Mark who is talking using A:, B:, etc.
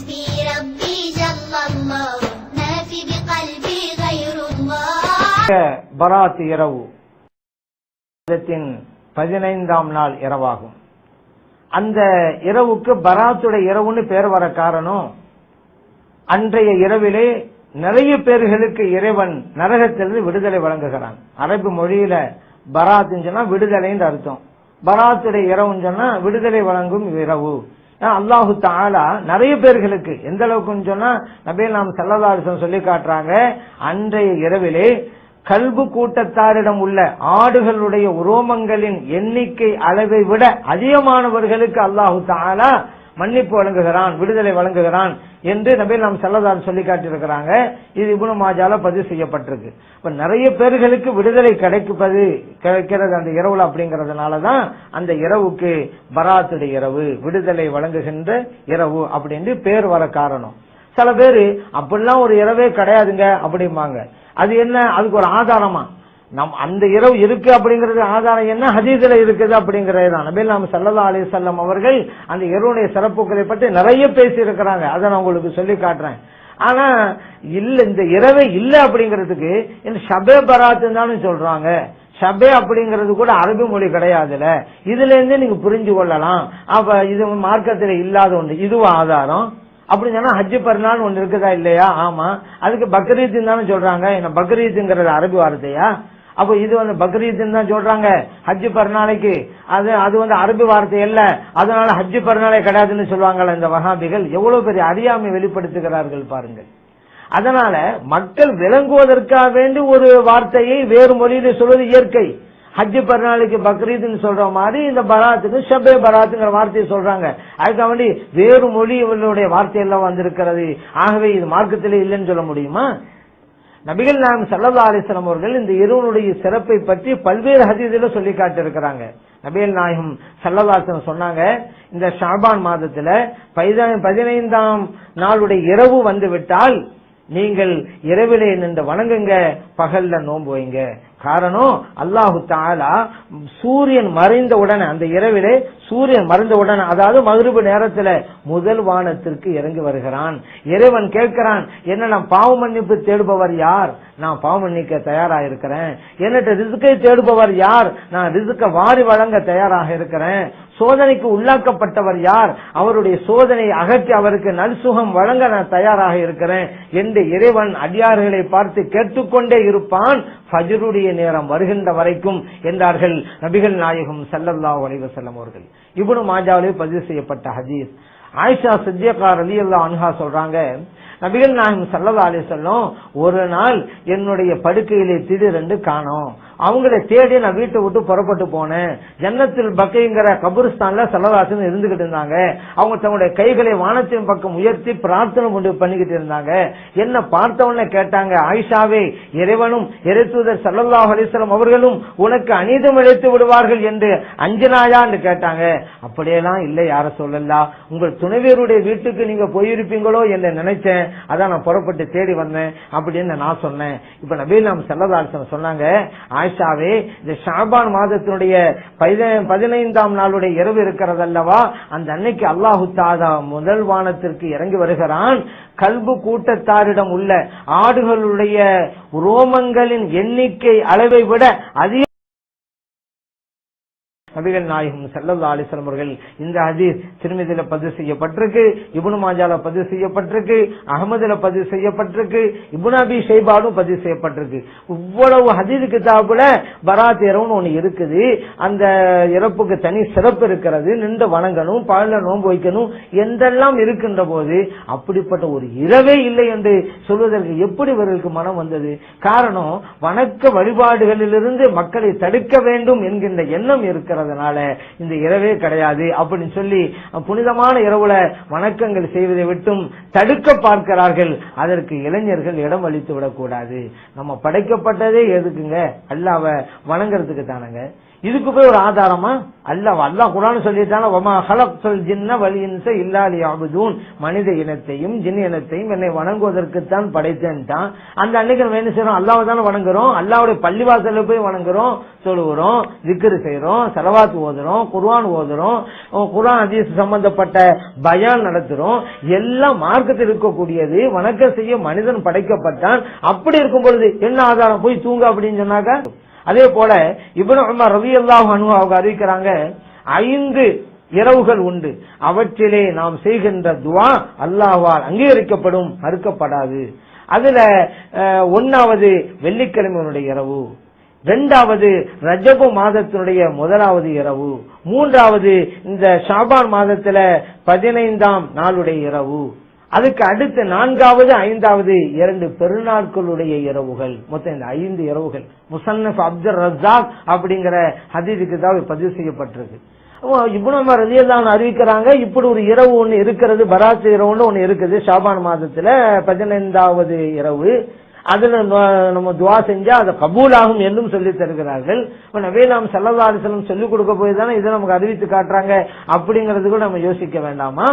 A: حسبي ربي جل الله ما في بقلبي غير الله
B: பராத் இரவு மாதத்தின் பதினைந்தாம் நாள் இரவாகும் அந்த இரவுக்கு பராத்துடைய இரவுன்னு பேர் வர காரணம் அன்றைய இரவிலே நிறைய பேர்களுக்கு இறைவன் நரகத்திலிருந்து விடுதலை வழங்குகிறான் அரபு மொழியில பராத்துன்னு சொன்னா விடுதலைன்னு அர்த்தம் பராத்துடைய இரவுன்னு சொன்னா விடுதலை வழங்கும் இரவு ஏன்னா அல்லாஹு தாலா நிறைய பேர்களுக்கு எந்த அளவுக்குன்னு சொன்னா நபே நாம் செல்லதாரிசம் சொல்லி காட்டுறாங்க அன்றைய இரவிலே கல்பு கூட்டத்தாரிடம் உள்ள ஆடுகளுடைய உரோமங்களின் எண்ணிக்கை அளவை விட அதிகமானவர்களுக்கு அல்லாஹு தாலா மன்னிப்பு வழங்குகிறான் விடுதலை வழங்குகிறான் என்று நபி நாம் செல்லதார் சொல்லி காட்டியிருக்கிறாங்க. இது இபுனு மாஜால பதிவு செய்யப்பட்டிருக்கு. இப்ப நிறைய பேர்களுக்கு விடுதலை கிடைப்பது கிடைக்கிறது அந்த இரவுல அப்படிங்கறதுனாலதான் அந்த இரவுக்கு பராத்துடைய இரவு விடுதலை வழங்குகின்ற இரவு அப்படின்னு பேர் வர காரணம். சில பேரு அப்படிலாம் ஒரு இரவே கிடையாதுங்க அப்படிம்பாங்க. அது என்ன? அதுக்கு ஒரு ஆதாரமா? நம் அந்த இரவு இருக்கு அப்படிங்கிறது ஆதாரம் என்ன? ஹதீஸ்ல இருக்குது அப்படிங்கிறது தான். நபீல் நாம் சல்லா அலி சொல்லம் அவர்கள் அந்த இரவுடைய சிறப்புகளை பற்றி நிறைய பேசி இருக்கிறாங்க அதை நான் உங்களுக்கு சொல்லி காட்டுறேன். ஆனா இல்ல இந்த இரவே இல்ல அப்படிங்கிறதுக்கு இந்த ஷபே பராத்து தானே சொல்றாங்க. ஷபே அப்படிங்கிறது கூட அரபி மொழி கிடையாதுல. இதுல இருந்து நீங்க புரிஞ்சு கொள்ளலாம். அப்ப இது மார்க்கத்துல இல்லாத ஒன்று. இதுவும் ஆதாரம்? அப்படின்னு சொன்னா ஹஜ்ஜு பெருநாள் ஒன்று இருக்குதா இல்லையா? ஆமா. அதுக்கு பக்ரீத் தானே சொல்றாங்க. என்ன பக்ரீத்துங்கிறது அரபி வார்த்தையா? அப்போ இது வந்து பக்ரீத்னு தான் சொல்றாங்க. ஹஜ்ஜு பெருநாளைக்கு அது அது வந்து அரபு வார்த்தை இல்ல அதனால ஹஜ்ஜு பெருநாளே கிடையாதுன்னு சொல்லுவாங்கல்ல இந்த வகாபிகள் எவ்வளவு பெரிய அறியாமை வெளிப்படுத்துகிறார்கள் பாருங்கள். அதனால மக்கள் விளங்குவதற்காக வேண்டி ஒரு வார்த்தையை வேறு மொழியில சொல்வது இயற்கை. ஹஜ்ஜு பெருநாளைக்கு பக்ரீத்னு சொல்ற மாதிரி இந்த பராத்துக்கு ஷபே பராத்துங்கிற வார்த்தையை சொல்றாங்க. அதுக்காக வேண்டி வேறு மொழி வார்த்தை எல்லாம் வந்திருக்கிறது. ஆகவே இது மார்க்கத்திலே இல்லைன்னு சொல்ல முடியுமா? நபிகள் நாயம் சல்லா அலிஸ்லாம் அவர்கள் இந்த இருவனுடைய சிறப்பை பற்றி பல்வேறு ஹதீதில சொல்லி காட்டிருக்கிறாங்க நபிகள் நாயகம் சல்லல்லாசன் சொன்னாங்க இந்த ஷாபான் மாதத்துல பதினைந்தாம் நாளுடைய இரவு வந்து விட்டால் நீங்கள் இரவிலே நின்று வணங்குங்க பகல்ல நோன்பு வைங்க. காரணம் அல்லாஹு தாலா சூரியன் மறைந்த உடனே அந்த இரவிலே சூரியன் மறைந்த உடனே அதாவது மதுரபு நேரத்துல முதல் வானத்திற்கு இறங்கி வருகிறான். இறைவன் கேட்கிறான் என்ன நான் பாவ மன்னிப்பு தேடுபவர் யார்? நான் பாவ மன்னிக்க தயாராக இருக்கிறேன். என்னட்ட ரிசுக்கை தேடுபவர் யார்? நான் ரிசுக்க வாரி வழங்க தயாராக இருக்கிறேன். சோதனைக்கு உள்ளாக்கப்பட்டவர் யார்? அவருடைய சோதனையை அகற்றி அவருக்கு நல்சுகம் வழங்க நான் தயாராக இருக்கிறேன் என்று இறைவன் அடியார்களை பார்த்து கேட்டுக்கொண்டே இருப்பான். ஃபஜ்ருடைய நேரம் வருகின்ற வரைக்கும் என்றார்கள் நபிகள் நாயகம் சல்லல்லா வலைவ செல்லம் அவர்கள். இப்னு மாஜாவிலே பதிவு செய்யப்பட்ட ஹதீஸ். ஆயிஷா சித்தியக்கார் அலி அல்லா அன்ஹா சொல்றாங்க நபிகள் நாயகம் சல்லல்லா அலி சொல்லும் ஒரு நாள் என்னுடைய படுக்கையிலே திடீரென்று காணோம். அவங்கள தேடி நான் வீட்டை விட்டு புறப்பட்டு போனேன். ஜன்னத்தில் பக்கைங்கிற கபுரிஸ்தான்ல செலவாசன் இருந்துகிட்டு இருந்தாங்க. அவங்க தங்களுடைய கைகளை வானத்தின் பக்கம் உயர்த்தி பிரார்த்தனை கொண்டு பண்ணிக்கிட்டு இருந்தாங்க. என்ன பார்த்தவன கேட்டாங்க ஆயிஷாவே இறைவனும் இறைத்தூதர் சல்லல்லாஹு அலிஸ்லாம் அவர்களும் உனக்கு அநீதம் இழைத்து விடுவார்கள் என்று அஞ்சனாயா என்று கேட்டாங்க. அப்படியெல்லாம் இல்லை யார சொல்லலாம் உங்கள் துணைவியருடைய வீட்டுக்கு நீங்க போயிருப்பீங்களோ என்று நினைச்சேன். அதான் நான் புறப்பட்டு தேடி வந்தேன் அப்படின்னு நான் சொன்னேன். இப்ப நபீர் நாம் செல்லதாசன் சொன்னாங்க ஆயிஷாவே இந்த ஷாபான் மாதத்தினுடைய பதினைந்தாம் நாளுடைய இரவு இருக்கிறது அல்லவா அந்த அன்னைக்கு அல்லாஹு தாதா முதல் வானத்திற்கு இறங்கி வருகிறான். கல்பு கூட்டத்தாரிடம் உள்ள ஆடுகளுடைய ரோமங்களின் எண்ணிக்கை அளவை விட அதிக நபிகள் நாயகம் சல்லல்லா அலிஸ்லாம் அவர்கள் இந்த ஹதீஸ் திருமதியில பதிவு செய்யப்பட்டிருக்கு இபுனு மாஜால பதிவு செய்யப்பட்டிருக்கு அகமதுல பதிவு செய்யப்பட்டிருக்கு இப்னு அபி ஷைபாலும் பதிவு செய்யப்பட்டிருக்கு. இவ்வளவு ஹதீது கிதாபுல பராத் இரவுன்னு ஒண்ணு இருக்குது. அந்த இறப்புக்கு தனி சிறப்பு இருக்கிறது. நின்று வணங்கணும் பழல நோன்பு வைக்கணும் என்றெல்லாம் இருக்கின்ற போது அப்படிப்பட்ட ஒரு இரவே இல்லை என்று சொல்வதற்கு எப்படி இவர்களுக்கு மனம் வந்தது? காரணம் வணக்க வழிபாடுகளிலிருந்து மக்களை தடுக்க வேண்டும் என்கின்ற எண்ணம் இருக்கிறது. இருக்கிறதுனால இந்த இரவே கிடையாது அப்படின்னு சொல்லி புனிதமான இரவுல வணக்கங்கள் செய்வதை விட்டும் தடுக்க பார்க்கிறார்கள். அதற்கு இளைஞர்கள் இடம் அளித்து விடக்கூடாது. நம்ம படைக்கப்பட்டதே எதுக்குங்க? அல்லாவ வணங்குறதுக்கு தானங்க இதுக்கு போய் ஒரு ஆதாரமா? அல்ல அல்லா குரான் சொல்லிட்டான ஒமா ஹலக்துல் ஜின்ன வல் இன்ச மனித இனத்தையும் ஜின் இனத்தையும் என்னை வணங்குவதற்குத்தான் படைத்தேன்ட்டான். அந்த அன்னைக்கு நம்ம என்ன செய்யறோம் அல்லாவை தானே வணங்குறோம். அல்லாவுடைய பள்ளிவாசல போய் வணங்குறோம் சொல்லுகிறோம் திக்ரு செய்யறோம் செலவாத்து ஓதுறோம் குர்வான் ஓதுறோம் குரான் குர்ஆன் சம்பந்தப்பட்ட பயான் நடத்துறோம். எல்லாம் மார்க்கத்தில் இருக்கக்கூடியது வணக்கம் செய்ய மனிதன் படைக்கப்பட்டான். அப்படி இருக்கும் பொழுது என்ன ஆதாரம்? போய் தூங்க அப்படின்னு சொன்னாக்க அதே போல இப்னு உமர் ரலியல்லாஹு அன்ஹு அவங்க அறிவிக்கிறாங்க ஐந்து இரவுகள் உண்டு. அவற்றிலே நாம் செய்கின்ற துவா அல்லாஹால் அங்கீகரிக்கப்படும் மறுக்கப்படாது. அதுல ஒன்னாவது வெள்ளிக்கிழமையினுடைய இரவு. இரண்டாவது ரஜபு மாதத்தினுடைய முதலாவது இரவு. மூன்றாவது இந்த ஷாபான் மாதத்துல பதினைந்தாம் நாளுடைய இரவு. அதுக்கு அடுத்து நான்காவது ஐந்தாவது இரண்டு பெருநாட்களுடைய இரவுகள். மொத்தம் இந்த ஐந்து இரவுகள். முசன்னப் அப்துல் ரஜாக் அப்படிங்கிற ஹதீதுக்கு தான் பதிவு செய்யப்பட்டிருக்கு. இவ்வளவு ரலியல்லாஹு அறிவிக்கிறாங்க இப்படி ஒரு இரவு ஒண்ணு இருக்கிறது பராத் இரவுன்னு ஒண்ணு இருக்குது ஷாபான் மாதத்துல பதினைந்தாவது இரவு. அதுல நம்ம துவா செஞ்சா அது கபூலாகும் என்றும் சொல்லி தருகிறார்கள். நவே நாம் செல்லதாரிசனம் சொல்லிக் கொடுக்க போய் தானே இதை நமக்கு அறிவித்து காட்டுறாங்க அப்படிங்கறது கூட நம்ம யோசிக்க வேண்டாமா?